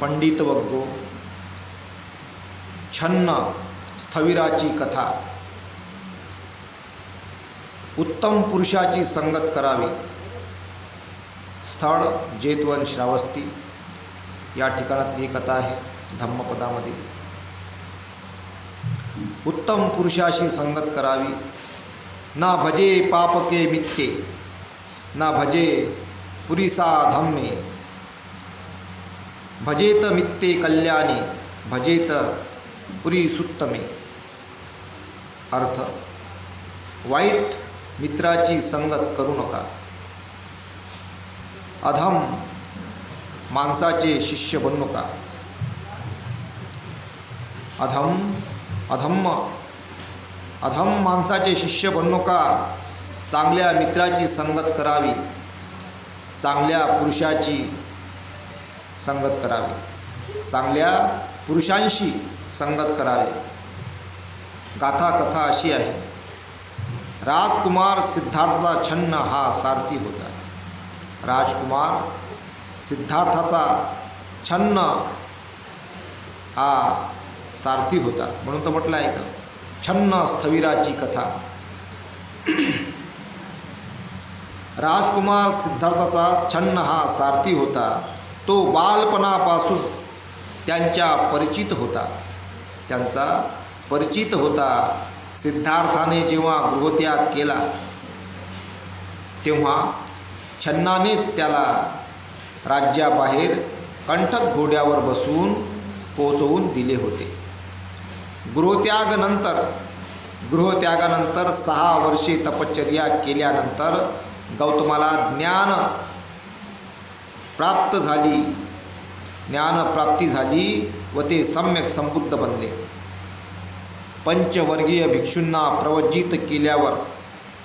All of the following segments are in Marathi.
पंडित वग्गो छन्न स्थविराची कथा। उत्तम पुरुषाची संगत करावी। स्थळ जेतवन श्रावस्ती। या ठिकाणातली ही कथा आहे, धम्मपदामध्ये. उत्तम पुरुषाशी संगत करावी। ना भजे पापके मित्ते ना भजे पुरिसा धम्मे भजेत मित्ते कल्याणी भजेत पुरी सुत्तमे. अर्थ वाईट मित्राची संगत करू नका. अधम माणसाचे शिष्य बनू नका. अधम अधम्म अधम माणसाचे शिष्य बनू नका. चांगल्या मित्राची संगत करावी. चांगल्या पुरुषाची संगत करावी. चांगल्या पुरुषांशी संगत करावी. गाथा कथा अशी आहे. राजकुमार सिद्धार्थाचा छन्न हा सारथी होता. राजकुमार सिद्धार्थाचा छन्न हा सारथी होता. म्हणून तर म्हटलं आहे इथं छन्न स्थविराची कथा. राजकुमार सिद्धार्थाचा छन्न हा सारथी होता. तो बालपणापासून त्यांच्या परिचित होता. त्यांचा परिचित होता सिद्धार्थाने जेव्हा गृहत्याग केला तेव्हा छन्नानेच त्याला राज्याबाहेर कंठक घोड्यावर बसवून पोचवून दिले होते. गृहत्यागानंतर गृहत्यागानंतर सहा वर्षे तपश्चर्या केल्यानंतर गौतमाला ज्ञान प्राप्त झाली ज्ञानप्राप्ती झाली व ते सम्यक संबुद्ध बनले. पंचवर्गीय भिक्षूंना प्रवज्जित केल्यावर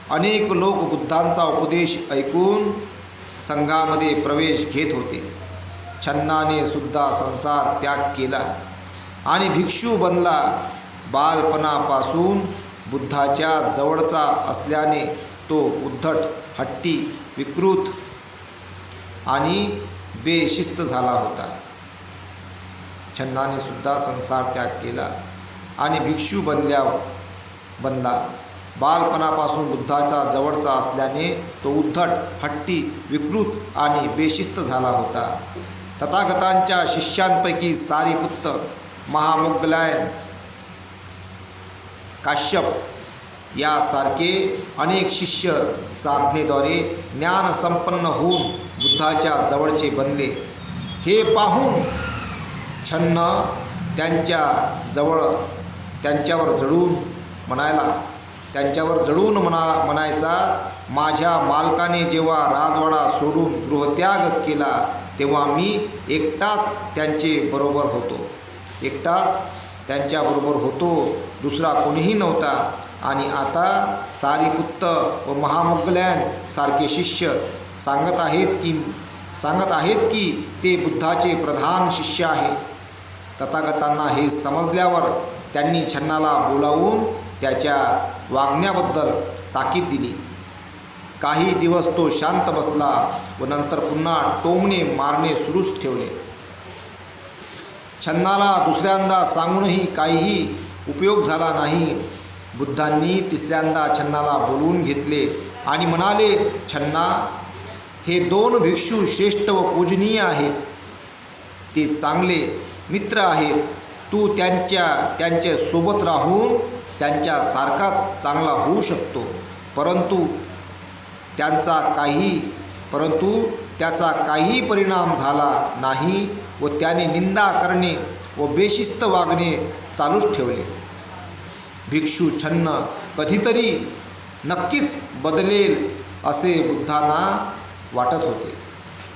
अनेक लोक बुद्धांचा उपदेश ऐकून संघामध्ये प्रवेश घेत होते. छन्नाने सुद्धा संसार त्याग केला आणि भिक्षू बनला. बालपणापासून बुद्धाच्या जवळचा असल्याने तो उद्धट हट्टी विकृत आणि बेशिस्त झाला होता. छन्नाने सुद्धा संसार त्याग केला आणि भिक्षू बनल्या बनला. बालपणापासून बुद्धाचा जवळचा असल्याने तो उद्धट हट्टी विकृत आणि बेशिस्त झाला होता. तथागतांच्या शिष्यांपैकी सारीपुत्त महामोगलायन काश्यप यासारखे अनेक शिष्य साधनेद्वारे ज्ञानसंपन्न होऊन बुद्धाच्या जवळचे बनले हे पाहून छन्न त्यांच्या जवळ त्यांच्यावर जळून म्हणायला त्यांच्यावर जळून म्हणा म्हणायचा माझ्या मालकाने जेव्हा राजवाडा सोडून गृहत्याग केला तेव्हा मी एकटाच त्यांचे बरोबर होतो. एकटाच त्यांच्याबरोबर होतो दुसरा कोणीही नव्हता. आणि आता सारीपुत्त व महामुगलॅन सारखे शिष्य सांगत आहेत की सांगत आहेत की ते बुद्धाचे प्रधान शिष्य आहे. तथागतांना हे समजल्यावर त्यांनी छन्नाला बोलावून त्याच्या वागण्याबद्दल ताकीद दिली. काही दिवस तो शांत बसला व नंतर पुन्हा टोमणे मारणे सुरूच ठेवले. छन्नाला दुसऱ्यांदा सांगूनही काहीही उपयोग झाला नाही बुद्धांनी तिसऱ्यांदा छन्नाला बोलवून घेतले आणि म्हणाले छन्ना हे दोन भिक्षू श्रेष्ठ व पूजनीय आहेत. ते चांगले मित्र आहेत. तू त्यांच्या त्यांच्यासोबत राहून त्यांच्यासारखाच चांगला होऊ शकतो. परंतु त्यांचा काही परंतु त्याचा काही परिणाम झाला नाही व त्याने निंदा करणे व बेशिस्त वागणे चालूच ठेवले. भिक्षू छन्न कधीतरी नक्कीच बदलेल असे बुद्धांना वाटत होते.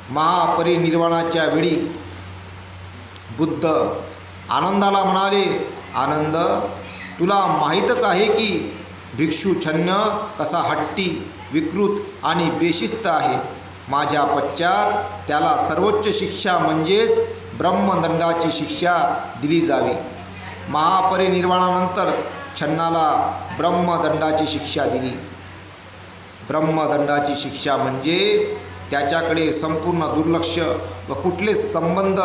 महापरिनिर्वाणाच्या वेळी बुद्ध आनंदाला म्हणाले आनंद तुला माहीतच आहे की भिक्षू छन्न कसा हट्टी विकृत आणि बेशिस्त आहे. माझ्या पश्चात त्याला सर्वोच्च शिक्षा म्हणजेच ब्रह्मदंडाची शिक्षा दिली जावी. महापरिनिर्वाणानंतर छन्नाला ब्रह्मदंडाची शिक्षा दिली. ब्रह्मदंडाची शिक्षा म्हणजे त्याच्याकडे संपूर्ण दुर्लक्ष व कुठलेच संबंध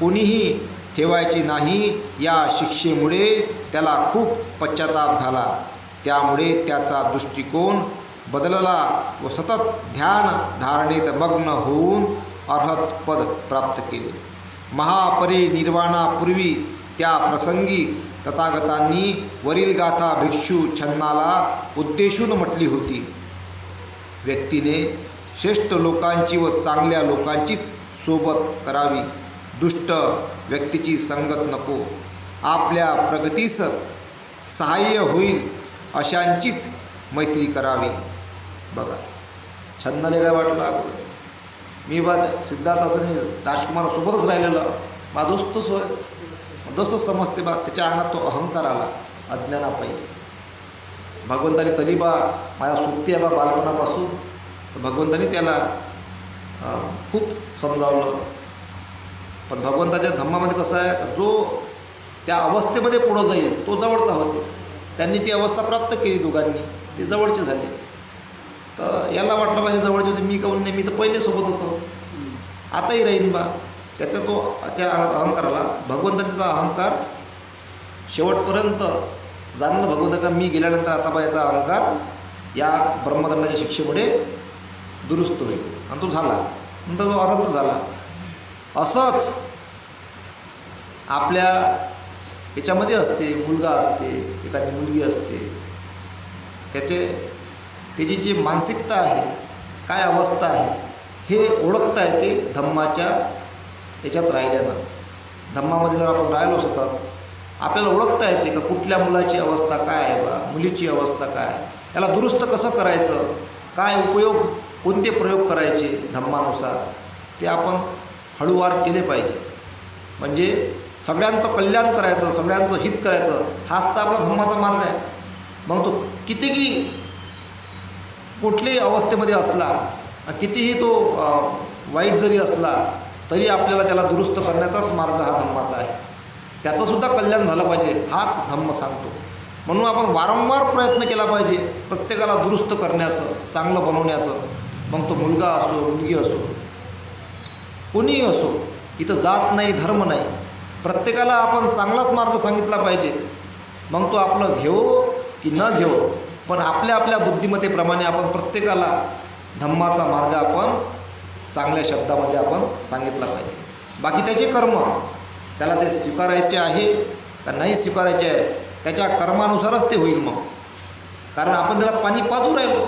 कोणीही ठेवायचे नाही या शिक्षेमुळे त्याला खूप पश्चाताप झाला. त्यामुळे त्याचा दृष्टिकोन बदलला व सतत ध्यान धारणेत मग्न होऊन अर्हत पद प्राप्त केले. महापरिनिर्वाणापूर्वी त्या प्रसंगी तथागतांनी वरील गाथा भिक्षू छन्नाला उद्देशून म्हटली होती. व्यक्तीने श्रेष्ठ लोकांची व चांगल्या लोकांचीच सोबत करावी. दुष्ट व्यक्तीची संगत नको. आपल्या प्रगतीस सहाय्य होईल अशांचीच मैत्री करावी. बघा छंदाले काय वाटलं अगोदर? मी बा सिद्धार्थ असताना राजकुमारासोबतच राहिलेलं. मा दोस्तच होय दोस्तच समजते बा त्याच्या अंगात तो अहंकार आला अज्ञानापायी. भगवंताने तरी बा माझ्या सुट्टी आहे बा बालपणापासून. तर भगवंतानी त्याला खूप समजावलं. पण भगवंताच्या धम्मामध्ये कसं आहे जो त्या अवस्थेमध्ये पुढं जाईल तो जवळचा होते. त्यांनी ती अवस्था प्राप्त केली दोघांनी ते जवळचे झाले. तर याला वाटलं बा हे जवळचे होते मी काहून नाही मी तर पहिले सोबत होतो आताही राहीन बा. त्याचा तो त्या अहंकाराला भगवंताचा अहंकार शेवटपर्यंत जाणलं भगवंत का मी गेल्यानंतर आता बा याचा अहंकार या ब्रह्मदंडाच्या शिक्षेमुळे दुरुस्त होईल. आणि तो झाला. नंतर तो अरंत झाला. असंच आपल्या याच्यामध्ये असते मुलगा असते एखादी मुलगी असते. त्याचे त्याची जी मानसिकता आहे काय अवस्था आहे हे ओळखता येते धम्माच्या याच्यात राहिल्यानं धम्मामध्ये जर आपण राहिलो सतत आपल्याला ओळखता येते का कुठल्या मुलाची अवस्था काय आहे बा मुलीची अवस्था काय याला दुरुस्त कसं करायचं? काय उपयोग कोणते प्रयोग करायचे धम्मानुसार? ते आपण हळूवार केले पाहिजे. म्हणजे सगळ्यांचं कल्याण करायचं सगळ्यांचं हित करायचं हाच तर आपला धम्माचा मार्ग आहे. मग तो कितीही कुठल्याही अवस्थेमध्ये असला कितीही तो वाईट जरी असला तरी आपल्याला त्याला दुरुस्त करण्याचाच मार्ग हा धम्माचा आहे. त्याचंसुद्धा कल्याण झालं पाहिजे हाच धम्म सांगतो. म्हणून आपण वारंवार प्रयत्न केला पाहिजे प्रत्येकाला दुरुस्त करण्याचं चांगलं बनवण्याचं. मग तो मुलगा असो मुलगी असो कोणीही असो इथं जात नाही धर्म नाही. प्रत्येकाला आपण चांगलाच मार्ग सांगितला पाहिजे. मग तो आपलं घेवो की न घेवो पण आपल्या आपल्या बुद्धिमत्तेप्रमाणे आपण प्रत्येकाला धम्माचा मार्ग आपण चांगल्या शब्दामध्ये आपण सांगितला पाहिजे. बाकी त्याचे कर्म त्याला ते स्वीकारायचे आहे का नाही स्वीकारायचे आहे त्याच्या कर्मानुसारच ते होईल मग. कारण आपण त्याला पाणी पाजू राहिलो.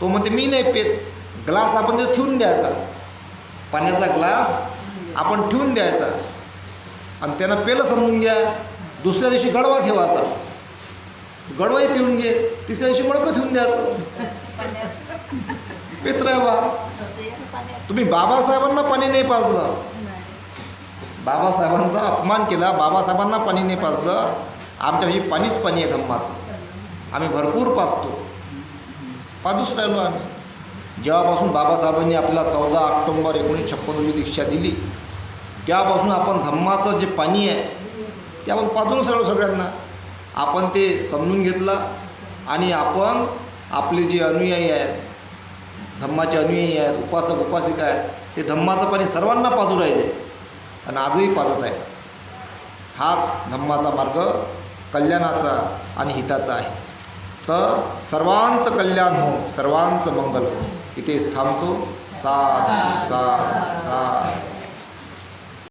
तो म्हणते मी नाही पेत. ग्लास आपण ते ठेवून द्यायचा. पाण्याचा ग्लास आपण ठेवून द्यायचा. आणि त्यानं पेलं समजून घ्या. दुसऱ्या दिवशी गडवा ठेवायचा. गडवाही पिऊन घे. तिसऱ्या दिवशी मडकं ठेवून द्यायचं. पेत बा तुम्ही बाबासाहेबांना पाणी नाही पाजलं. बाबासाहेबांचा अपमान केला बाबासाहेबांना पाणी नाही पाजलं. आमच्यापाशी पाणीच पाणी आहे धम्माचं. आम्ही भरपूर पाजतो. पाजूच राहिलो आम्ही. जेव्हापासून बाबासाहेबांनी आपल्याला चौदा ऑक्टोंबर एकोणीसशे छप्पन रोजी दीक्षा दिली तेव्हापासून आपण धम्माचं जे पाणी आहे ते आपण पाजूनच राहिलो सगळ्यांना. आपण ते समजून घेतलं आणि आपण आपले जे अनुयायी आहेत धम्माचे अनुयायी आहेत उपासक उपासिका आहेत. ते धम्माचं पाणी सर्वांना पाजू राहिले आणि आजही पाजत आहेत. हाच धम्माचा मार्ग कल्याणाचा आणि हिताचा आहे. तर सर्वांचं कल्याण हो सर्वांचं मंगल हो. इथेच थांबतो साथ साथ